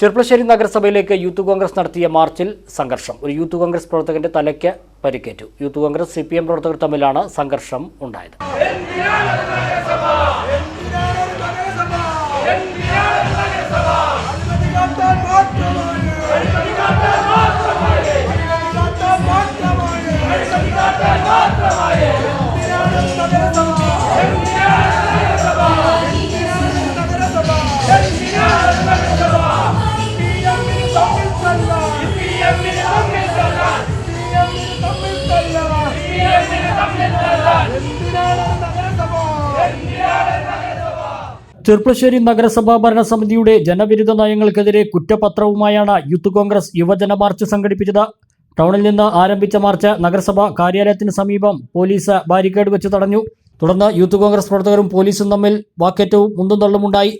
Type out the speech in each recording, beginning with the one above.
Cherpulassery നഗരസഭയിലേക്ക് youth Congress നടത്തിയ മാർച്ചിൽ സംഘർഷം. ഒരു യൂത്ത് കോൺഗ്രസ് പ്രവർത്തകന്റെ തലയ്ക്ക് പരിക്കേറ്റു. യൂത്ത് കോൺഗ്രസ് സി പ്രവർത്തകർ തമ്മിലാണ് സംഘർഷം ഉണ്ടായത്. ചെർപ്പളശ്ശേരി നഗരസഭാ ഭരണസമിതിയുടെ ജനവിരുദ്ധ നയങ്ങൾക്കെതിരെ കുറ്റപത്രവുമായാണ് യൂത്ത് കോൺഗ്രസ് യുവജന മാർച്ച് സംഘടിപ്പിച്ചത്. ടൗണിൽ നിന്ന് ആരംഭിച്ച മാർച്ച് നഗരസഭാ കാര്യാലയത്തിന് സമീപം പോലീസ് ബാരിക്കേഡ് വെച്ച് തടഞ്ഞു. തുടർന്ന് യൂത്ത് കോൺഗ്രസ് പ്രവർത്തകരും പോലീസും തമ്മിൽ വാക്കേറ്റവും മുന്തും തള്ളുമുണ്ടായി.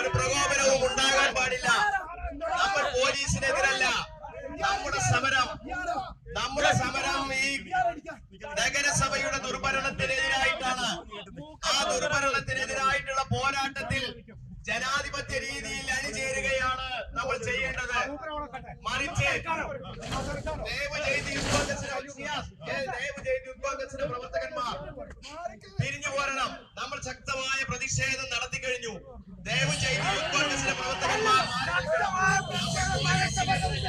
ഒരു പ്രകോപനവും ഉണ്ടാകാൻ പാടില്ല. നമ്മൾ പോലീസിനെതിരല്ല. നമ്മുടെ സമരം നമ്മുടെ സമരം ഈ നഗരസഭയുടെ ദുർഭരണത്തിനെതിരായിട്ടാണ്. ആ ദുർഭരണത്തിനെതിരായിട്ടുള്ള പോരാട്ടത്തിൽ ജനാധിപത്യ രീതിയിൽ അണിചേരുകയാണ് നമ്മൾ ചെയ്യേണ്ടത്. മറിച്ച് ദയവ് ചെയ്ത് യൂത്ത് കോൺഗ്രസിന്റെ അൽസിയാസ്, ഏ, ദയവ് ചെയ്ത് പ്രവർത്തകന്മാർ തിരിഞ്ഞു പോരണം. നമ്മൾ ശക്തമായ പ്രതിഷേധം നടത്തി കഴിഞ്ഞു. ദയവ് ചെയ്ത് യൂത്ത് കോൺഗ്രസിന്റെ പ്രവർത്തകന്മാർ മാറി നിൽക്കണം.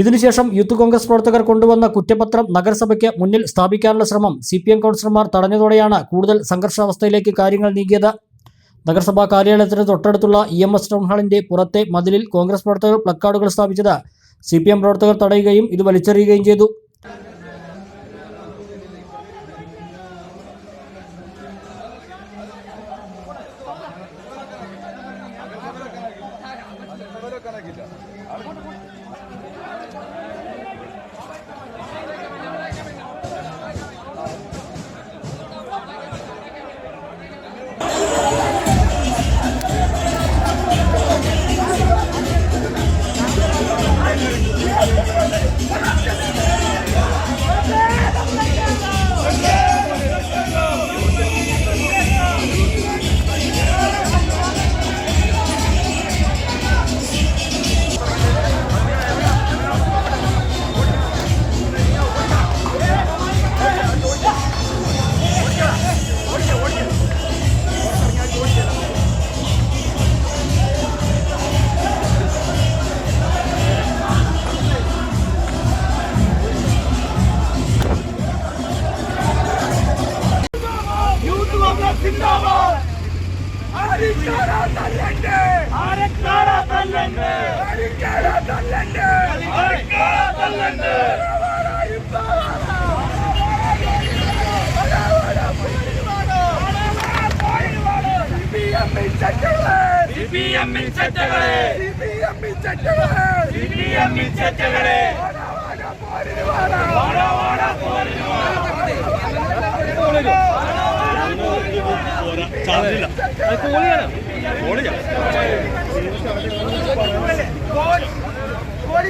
ഇതിനുശേഷം യൂത്ത് കോൺഗ്രസ് പ്രവർത്തകർ കൊണ്ടുവന്ന കുറ്റപത്രം നഗരസഭയ്ക്ക് മുന്നിൽ സ്ഥാപിക്കാനുള്ള ശ്രമം സി പി എം കൗൺസിലർമാർ തടഞ്ഞതോടെയാണ് കൂടുതൽ സംഘർഷാവസ്ഥയിലേക്ക് കാര്യങ്ങൾ നീങ്ങിയത്. നഗരസഭാ കാര്യാലയത്തിന് തൊട്ടടുത്തുള്ള ഇ എം എസ് ടൗൺഹാളിന്റെ പുറത്തെ മതിലിൽ കോൺഗ്രസ് പ്രവർത്തകർ പ്ലക്കാർഡുകൾ സ്ഥാപിച്ചത് സി പി എം പ്രവർത്തകർ തടയുകയും ഇത് വലിച്ചെറിയുകയും ചെയ്തു. ആരിക്കാട തല്ലണ്ടേ ആരക്കാട തല്ലണ്ടേ സിപിഎമ്മിൻ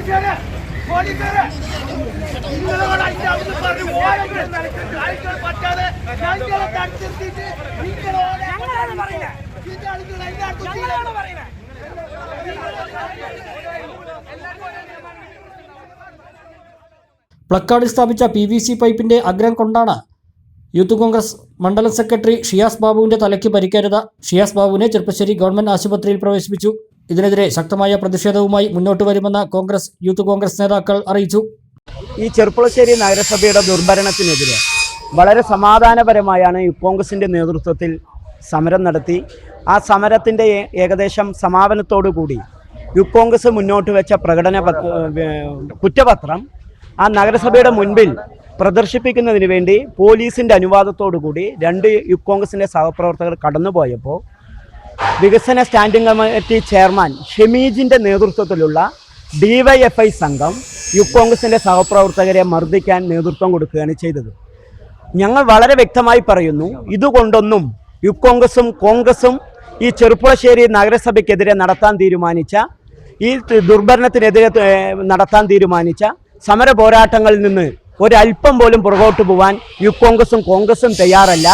പോലീസുകാരെ പോലീസുകാരെ. നിങ്ങളോട് അതിന്റെ അവിടുന്ന് പറഞ്ഞു പറ്റാതെ ഞങ്ങളെ നിങ്ങളോട് ഞങ്ങളാണ് പറയുന്നത് പ്ലക്കാർഡിൽ സ്ഥാപിച്ച പി വി സി പൈപ്പിന്റെ അഗ്രം കൊണ്ടാണ് യൂത്ത് കോൺഗ്രസ് മണ്ഡലം സെക്രട്ടറി ഷിയാസ് ബാബുവിന്റെ തലയ്ക്ക് പരിക്കേറ്റത്. ഷിയാസ് ബാബുവിനെ ചെറുപ്പശ്ശേരി ഗവൺമെന്റ് ആശുപത്രിയിൽ പ്രവേശിപ്പിച്ചു. ഇതിനെതിരെ ശക്തമായ പ്രതിഷേധവുമായി മുന്നോട്ട് വരുമെന്ന് കോൺഗ്രസ് യൂത്ത് കോൺഗ്രസ് നേതാക്കൾ അറിയിച്ചു. ഈ ചെറുപ്പുളശ്ശേരി നഗരസഭയുടെ ദുർഭരണത്തിനെതിരെ വളരെ സമാധാനപരമായാണ് യു കോൺഗ്രസിന്റെ നേതൃത്വത്തിൽ സമരം നടത്തി. ആ സമരത്തിന്റെ ഏകദേശം സമാപനത്തോടു കൂടി യു കോൺഗ്രസ് മുന്നോട്ട് വെച്ച പ്രകടന പത്ര കുറ്റപത്രം ആ നഗരസഭയുടെ മുൻപിൽ പ്രദർശിപ്പിക്കുന്നതിന് വേണ്ടി പോലീസിന്റെ അനുവാദത്തോടു കൂടി രണ്ട് യു കോൺഗ്രസിന്റെ സഹപ്രവർത്തകർ കടന്നുപോയപ്പോൾ വികസന സ്റ്റാൻഡിംഗ് കമ്മിറ്റി ചെയർമാൻ ഷമീജിന്റെ നേതൃത്വത്തിലുള്ള ഡിവൈഎഫ്ഐ സംഘം യു കോൺഗ്രസിന്റെ സഹപ്രവർത്തകരെ മർദ്ദിക്കാൻ നേതൃത്വം കൊടുക്കുകയാണ് ചെയ്തത്. ഞങ്ങൾ വളരെ വ്യക്തമായി പറയുന്നു ഇതുകൊണ്ടൊന്നും യു കോൺഗ്രസും കോൺഗ്രസും ഈ ചെറുപ്പുളശ്ശേരി നഗരസഭയ്ക്കെതിരെ നടത്താൻ തീരുമാനിച്ച ഈ ദുർഭരണത്തിനെതിരെ നടത്താൻ തീരുമാനിച്ച സമര പോരാട്ടങ്ങളിൽ നിന്ന് ഒരല്പം പോലും പുറകോട്ട് പോകാൻ യു കോൺഗ്രസും കോൺഗ്രസും തയ്യാറല്ല.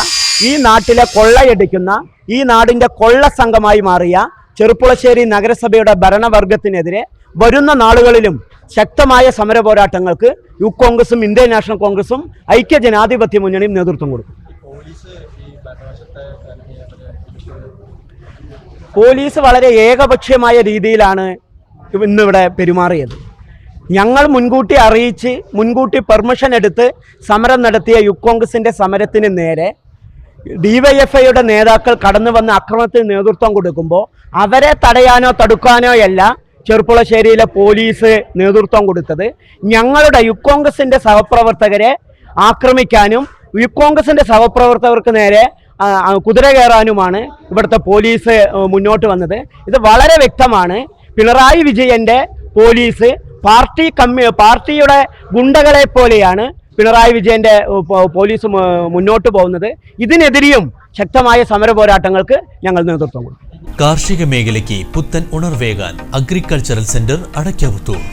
ഈ നാട്ടിലെ കൊള്ളയടിക്കുന്ന ഈ നാടിന്റെ കൊള്ള സംഘമായി മാറിയ ചെറുപ്പുളശ്ശേരി നഗരസഭയുടെ ഭരണവർഗത്തിനെതിരെ വരുന്ന നാളുകളിലും ശക്തമായ സമര പോരാട്ടങ്ങൾക്ക് യു കോൺഗ്രസും ഇന്ത്യൻ നാഷണൽ കോൺഗ്രസും ഐക്യ ജനാധിപത്യ മുന്നണിയും നേതൃത്വം കൊടുക്കും. പോലീസ് വളരെ ഏകപക്ഷീയമായ രീതിയിലാണ് ഇന്നിവിടെ പെരുമാറിയത്. ഞങ്ങൾ മുൻകൂട്ടി അറിയിച്ച് മുൻകൂട്ടി പെർമിഷൻ എടുത്ത് സമരം നടത്തിയ യു കോൺഗ്രസിന്റെ സമരത്തിന് നേരെ ഡിവൈഎഫ്ഐയുടെ നേതാക്കൾ കടന്നു വന്ന അക്രമത്തിന് നേതൃത്വം കൊടുക്കുമ്പോൾ അവരെ തടയാനോ തടുക്കാനോ അല്ല ചെറുപ്പുളശ്ശേരിയിലെ പോലീസ് നേതൃത്വം കൊടുത്തത്. ഞങ്ങളുടെ യു കോൺഗ്രസിന്റെ സഹപ്രവർത്തകരെ ആക്രമിക്കാനും യു കോൺഗ്രസിന്റെ സഹപ്രവർത്തകർക്ക് നേരെ കുതിര കയറാനുമാണ് ഇവിടുത്തെ പോലീസ് മുന്നോട്ട് വന്നത്. ഇത് വളരെ വ്യക്തമാണ്. പിണറായി വിജയന്റെ പോലീസ് പാർട്ടി കമ്മി പാർട്ടിയുടെ ഗുണ്ടകളെ പോലെയാണ് പിണറായി വിജയന്റെ പോലീസ് മുന്നോട്ട് പോകുന്നത്. ഇതിനെതിരെയും ശക്തമായ സമര പോരാട്ടങ്ങൾക്ക് ഞങ്ങൾ നേതൃത്വം കൊടുക്കും. കാർഷിക മേഖലയ്ക്ക് പുത്തൻ ഉണർവേകാൻ അഗ്രികൾച്ചറൽ സെന്റർ അടയ്ക്കാവുത്തൂർ